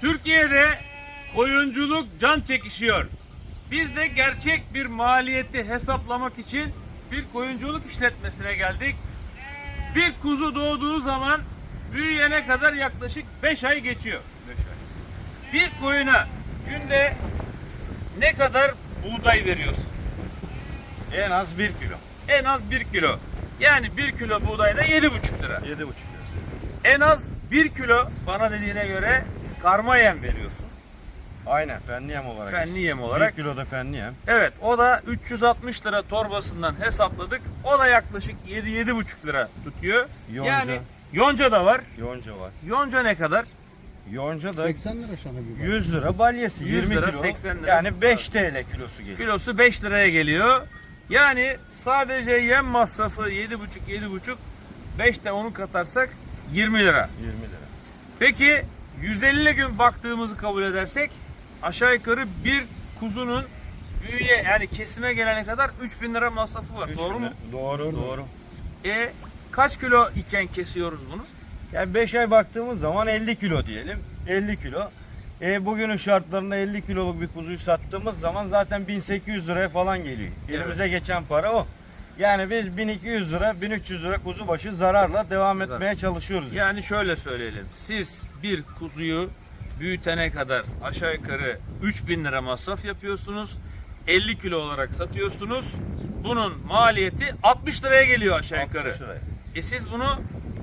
Türkiye'de koyunculuk can çekişiyor. Biz de gerçek bir maliyeti hesaplamak için bir koyunculuk işletmesine geldik. Bir kuzu doğduğu zaman büyüyene kadar yaklaşık 5 ay geçiyor. Bir koyuna günde ne kadar buğday veriyorsun? En az 1 kilo. En az 1 kilo. Yani 1 kilo buğdayda 7,5 lira. 7,5 kilo. En az 1 kilo bana dediğine göre karma yem veriyorsun. Aynen fenli yem olarak. Fenli yem 1 olarak. kilo da fenli yem. Evet o da 360 lira torbasından hesapladık. O da yaklaşık 7-7,5 lira tutuyor. Yonca. Yani yonca da var. Yonca var. Yonca ne kadar? Yonca da 80 lira şana bir bak. 100 lira balyesi. 100 20 lira, kilo. 80 lira. Yani 5 TL kilosu geliyor. Kilosu 5 liraya geliyor. Yani sadece yem masrafı 7,5-7,5 5 de onu katarsak 20 lira. 20 lira. Peki 150 gün baktığımızı kabul edersek aşağı yukarı bir kuzunun büyüye yani kesime gelene kadar 3000 lira masrafı var. Üç Doğru bin mu? lira. Doğru, doğru. E kaç kilo iken kesiyoruz bunu? Yani 5 ay baktığımız zaman 50 kilo diyelim. 50 kilo. E, bugünün şartlarında 50 kiloluk bir kuzuyu sattığımız zaman zaten 1800 liraya falan geliyor. Elimize geçen para o. Yani biz 1200 lira, 1300 lira kuzu başı zararla devam etmeye çalışıyoruz. Yani şöyle söyleyelim. Siz bir kuzuyu büyütene kadar aşağı yukarı 3000 lira masraf yapıyorsunuz. 50 kilo olarak satıyorsunuz. Bunun maliyeti 60 liraya geliyor aşağı 60 yukarı. liraya. E siz bunu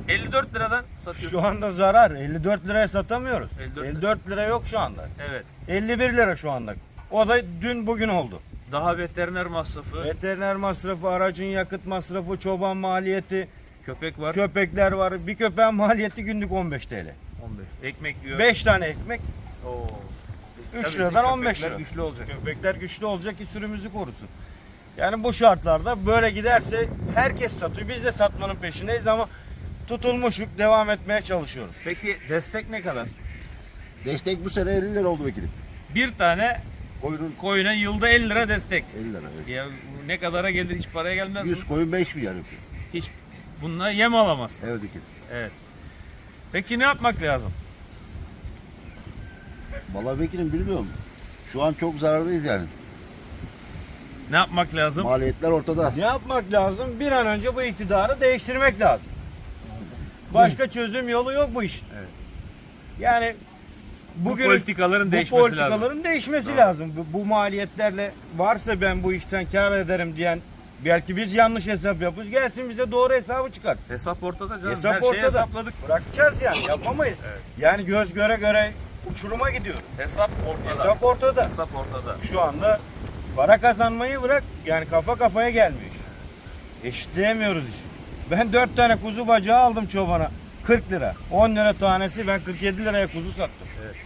54 liradan satıyorsunuz. Şu anda zarar. 54 liraya satamıyoruz. 54 54, lira yok şu anda. Evet. 51 lira şu anda. O da dün bugün oldu. Daha veteriner masrafı, Veteriner masrafı, aracın yakıt masrafı, çoban maliyeti, köpek var. köpekler var. Bir köpeğin maliyeti günlük 15 TL. 15. Ekmek yiyor. 5 tane ekmek Oo. 3 Tabii liradan köpekler 15 lira. güçlü olacak. Köpekler güçlü olacak ki sürümüzü korusun. Yani bu şartlarda böyle giderse herkes satıyor. Biz de satmanın peşindeyiz ama tutulmuşuk devam etmeye çalışıyoruz. Peki destek ne kadar? Destek bu sene 50 lira oldu vekilim. Bir tane Koyunun koyuna yılda 50 lira destek. 50 lira. evet. Ya bu ne kadara gelir hiç paraya gelmez mi? 100 koyun 5 milyar yapıyor. Hiç bununla yem alamaz. Evet vekilim. Evet. Peki ne yapmak lazım? Vallahi vekilim bilmiyorum. Şu an çok zarardayız yani. Ne yapmak lazım? Maliyetler ortada. Ne yapmak lazım? Bir an önce bu iktidarı değiştirmek lazım. Başka çözüm yolu yok bu iş. Evet. Yani Bu bugün politikaların bu değişmesi politikaların lazım. değişmesi Doğru. lazım. Bu, bu maliyetlerle varsa ben bu işten kar ederim diyen belki biz yanlış hesap yapıyoruz. Gelsin bize doğru hesabı çıkart. Hesap ortada canım. Hesap Her şeyi ortada. hesapladık. Bırakacağız yani yapamayız. Yani göz göre göre uçuruma gidiyoruz. Hesap ortada. Hesap ortada. Hesap ortada. Şu anda para kazanmayı bırak yani kafa kafaya gelmiyor. Eşitleyemiyoruz işi. Ben 4 tane kuzu bacağı aldım çobana. 40 lira. 10 lira tanesi ben 47 liraya kuzu sattım.